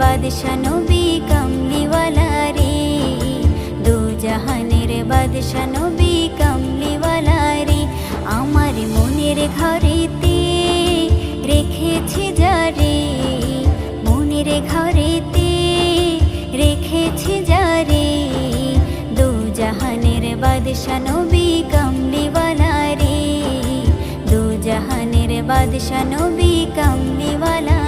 বাদশা নবী কামলিওয়ালারি দু জাহানের বাদশা নবী কামলিওয়ালারি আমার মনের ঘরেতে রেখেছি যারে মনের ঘরেতে রেখেছি যারে দু জাহানের বাদশা নবী কামলিওয়ালারি দু জাহানের বাদশা নবী কামলিওয়ালারি